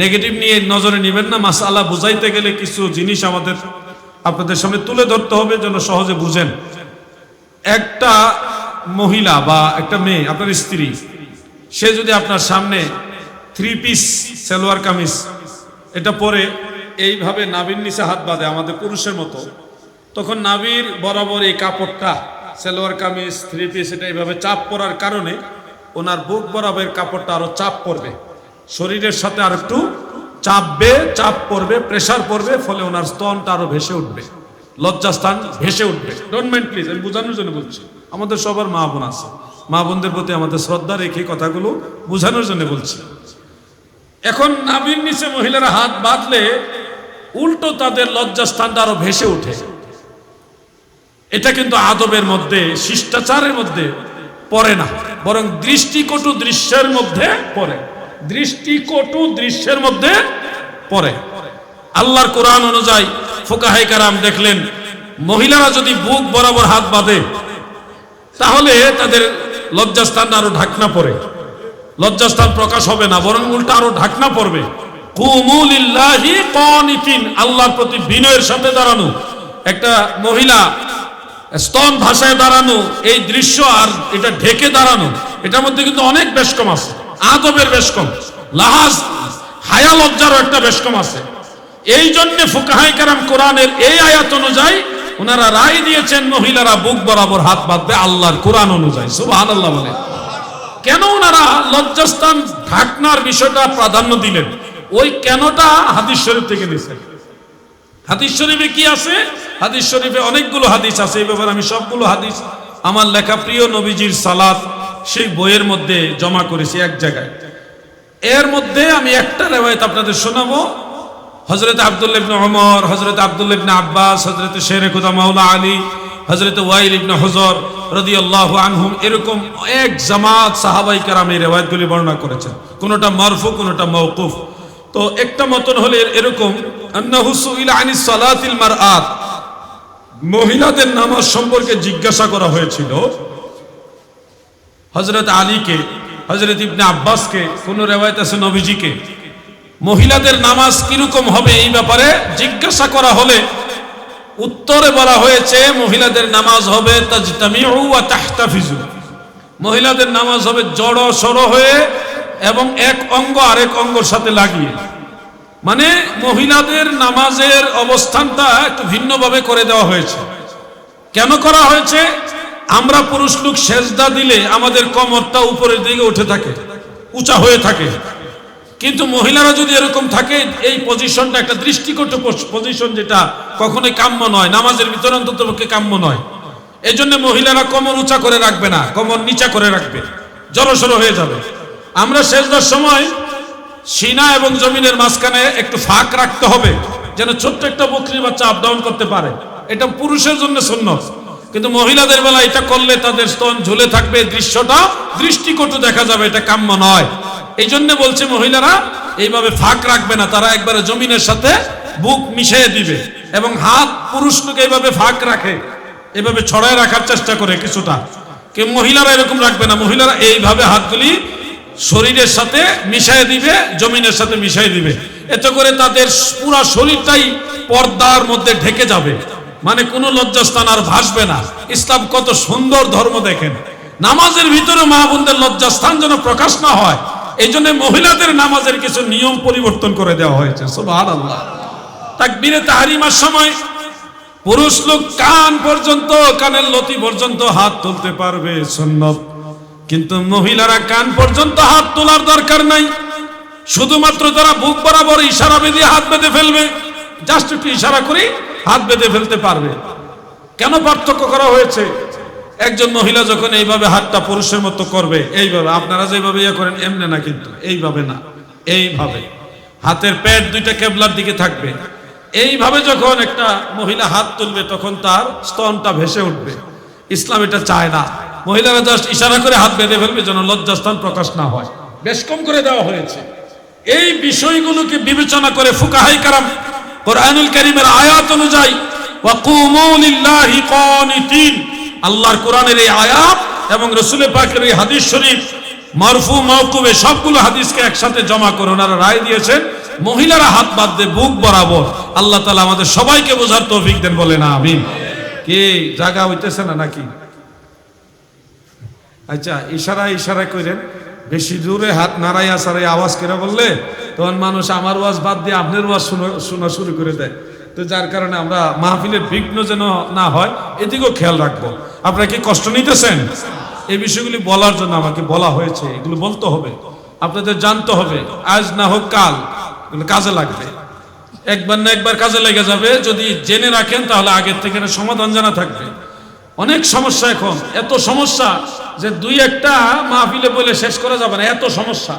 Negative নিয়ে নজরে নেবেন না, মাসালা বুঝাইতে গেলে কিছু জিনিস আমাদের আপনাদের সামনে তুলে ধরতে হবে যেন সহজে বুঝেন। একটা মহিলা বা একটা মেয়ে, আপনার স্ত্রী, সে যদি আপনার সামনে থ্রি পিস সালোয়ার কামিজ, এটা পরে এইভাবে নাবির নিচে হাত বাঁধে আমাদের পুরুষের মতো, তখন নাবির বরাবর এই কাপড়টা, সালোয়ার কামিজ থ্রি পিস এটা এইভাবে চাপ পড়ার কারণে ওনার বুক বরাবর কাপড়টা আরও চাপ পড়বে। শরীরের সাথে আর একটু চাপবে, চাপ পড়বে প্রেসার পড়বে, ফলে ওনার স্তনটা আরও ভেসে উঠবে। লজ্জাস্থান ভেসে উঠবে। ডোন্ট মাইন্ড প্লিজ আমি বোঝানোর জন্য বলছি। আমাদের সবার মা বোন আছে। মা বোনদের প্রতি আমাদের শ্রদ্ধা রেখে কথাগুলো বোঝানোর জন্য বলছি। এখন নাবির নিচে মহিলারা হাত বাঁধলে উল্টো তাদের লজ্জাস্থানটা আরও ভেসে ওঠে। এটা কিন্তু আদবের মধ্যে, শিষ্টাচারের মধ্যে পড়ে না। বরং দৃষ্টিকটু দৃশ্যের মধ্যে পড়ে। দৃষ্টিকটু দৃশ্যের মধ্যে পড়ে। আল্লাহর কোরআন অনুযায়ী ফোকাহাই কারাম দেখলেন, মহিলারা যদি বুক বরাবর হাত বাঁধে, তাহলে তাদের লজ্জাস্থান আরও ঢাকনা পড়ে। লজ্জাস্থান প্রকাশ হবে না, বরং উল্টা আরও ঢাকনা পড়বে। আল্লাহর প্রতি বিনয়ের সাথে দাঁড়ানো। একটা মহিলা স্তন ভাষায় দাঁড়ানো, এই দৃশ্য আর এটা ঢেকে দাঁড়ানো, এটার মধ্যে কিন্তু অনেক বেশকম আছে। আদবের বেশকম। লাহাজ হায়া লজ্জারও একটা বেশকম আছে। এই জন্য ফুকাহাই কারাম কোরআনের এই আয়াত অনুযায়ী ওনারা রায় দিয়েছেন মহিলারা বুক বরাবর হাত বাঁধবে আল্লাহর কোরআন অনুযায়ী। সুবহান আল্লাহ বলে কেন ওনারা লজ্জাস্থান ঢাকনার বিষয়টা প্রাধান্য দিলেন? ওই কেনটা হাদিস শরীফ থেকে নিছেন হাদিস শরীফে কি আছে? হাদিস শরীফে অনেকগুলো হাদিস আছে। এই ব্যাপারে আমি সবগুলো হাদিস আমার লেখা প্রিয় নবীজির সালাত সেই বইয়ের মধ্যে জমা করেছি এক জায়গায়। এর মধ্যে আমি একটা রেওয়ায়ত আপনাদের শোনাবো। হজরত আব্দুল্লাহ ইবনে ওমর হজরত আব্দুল্লাহ ইবনে আব্বাস হজরত শেরে মাওলা আলী হজরত ওয়াইল ইবনে হজর রাদিয়াল্লাহু আনহুম এরকম এক জামাত সাহাবাই কারাম এই রেওয়ায়তগুলি বর্ণনা করেছেন। কোনটা মারফু, কোনটা মওকুফ। তো একটা মতন হলে এরকম মহিলাদের নামাজ সম্পর্কে জিজ্ঞাসা করা হয়েছিল। হজরত আলীকে হজরত ইবনে আব্বাসকে, কোন রেওয়ায়ত আছে নবীজিকে? মহিলাদের নামাজ কীরকম হবে এই ব্যাপারে জিজ্ঞাসা করা হলে উত্তরে বলা হয়েছে, মহিলাদের নামাজ হবে মহিলাদের নামাজ হবে জড় সড় হয়ে এবং এক অঙ্গ আরেক অঙ্গর সাথে লাগিয়ে। মানে মহিলাদের নামাজের অবস্থানটা একটু ভিন্নভাবে করে দেওয়া হয়েছে। কেন করা হয়েছে? আমরা পুরুষ লোক সেজদা দিলে আমাদের কমরটা উপরের দিকে উঠে থাকে, উঁচা হয়ে থাকে। কিন্তু মহিলারা যদি এরকম থাকে, এই পজিশনটা একটা দৃষ্টিকট পজিশন যেটা কখনোই কাম্য নয়, নামাজের ভিতরে অন্তত পক্ষে কাম্য নয়। এই জন্য মহিলারা কমর উঁচা করে রাখবে না, কমর নিচা করে রাখবে, জড়সড় হয়ে যাবে। আমরা সেজদার সময় সিনা এবং জমিনের মাঝখানে একটু ফাঁক রাখতে হবে, যেন ছোট্ট একটা বকরি বাচ্চা আপ ডাউন করতে পারে। এটা পুরুষের জন্য সুন্নত। কিন্তু মহিলাদের বেলা এটা করলে তাদের স্তন ঝুলে থাকবে, দৃশ্যটা দৃষ্টিকটু দেখা যাবে, এটা কাম্য নয়। এই জন্য বলছে মহিলারা, এইভাবে ফাঁক রাখবে না, তারা একবারে জমিনের সাথে বুক মিশিয়ে দিবে এবং হাত পুরুষ লোক এইভাবে ফাঁক রাখে এভাবে ছড়ায় রাখার চেষ্টা করে কিছুটা। কে মহিলারা এরকম রাখবে না, মহিলারা এইভাবে হাতগুলি শরীরের সাথে মিশাই দিবে, জমিনের সাথে মিশাই দিবে। এতে করে তাদের পুরা শরীরটাই পর্দার মধ্যে ঢেকে যাবে। মানে কোনো লজ্জাস্থান আর ভাসবে না। ইসলাম কত সুন্দর ধর্ম দেখেন। নামাজের ভিতরে মা বোনদের লজ্জাস্থান যেন প্রকাশ না হয় এই জন্য মহিলাদের নামাজের কিছু নিয়ম পরিবর্তন করে দেওয়া হয়েছে। সুবহান আল্লাহ তাকবীরে তাহারিমার সময় পুরুষ লোক কান পর্যন্ত, কানের লতি পর্যন্ত হাত তুলতে পারবে সুন্নত। কিন্তু মহিলারা কান পর্যন্ত হাত তোলার দরকার নাই। শুধুমাত্র তারা বুক বরাবর ইশারা বেঁধে হাত বেঁধে ফেলবে, জাস্ট একটু ইশারা করে হাত বেঁধে ফেলতে পারবে। কেন পার্থক্য করা হয়েছে? একজন মহিলা যখন এইভাবে হাতটা পুরুষের মতো করবে, এইভাবে, আপনারা যেভাবে ইয়ে করেন, এমনি না কিন্তু, এইভাবে না, এইভাবে। হাতের পেট দুইটা কেবলার দিকে থাকবে। এইভাবে যখন একটা মহিলা হাত তুলবে, তখন তার স্তনটা ভেসে উঠবে। ইসলাম এটা চায় না। মহিলারা জাস্ট ইশারা করে হাত বেঁধে ফেলবে যেন লজ্জাস্থান প্রকাশ না হয়। বেশ কম করে দেওয়া হয়েছে। এই বিষয়গুলোকে বিবেচনা করে ফুকাহাই কারাম কোরআনুল করিমের আয়াত অনুযায়ী আল্লাহর কোরআনের এই আয়াত এবং রসুলের পাকের এই হাদিস শরীফ, মারফু, মাওকুবে, সবগুলো হাদিসকে একসাথে জমা করে ওনারা রায় দিয়েছেন। মহিলারা হাত বাদ দিয়ে বুক বরাবর। আল্লাহ তালা আমাদের সবাইকে বোঝার তৌফিক দেন বলে না আমিন। কি জায়গা হইতেছে না নাকি? আচ্ছা ইশারা ইশারা করেন বেশি দূরে হাত নাড়াইয়া সারাই আওয়াজ করে বললে? তখন মানুষ আমার ওয়াজ বাদ দিয়ে আপনার ওয়াজ শোনা- শুরু করে দেয়। তো যার কারণে আমরা মাহফিলের বিঘ্ন যেন না হয়, এদিকেও খেয়াল রাখব। আপনারা কি কষ্ট নিতেছেন? এই বিষয়গুলি বলার জন্য আমাকে বলা হয়েছে, এগুলো বলতে হবে। আপনাদের জানতে হবে, আজ না হোক কাল কাজে লাগবে। একবার না একবার কাজে লেগে যাবে, যদি জেনে রাখেন তাহলে আগের থেকে সমাধান জানা থাকবে। অনেক সমস্যা এখন, এত সমস্যা যে দুই একটা মাহফিলে বলে শেষ করা যাবে না, এত সমস্যা।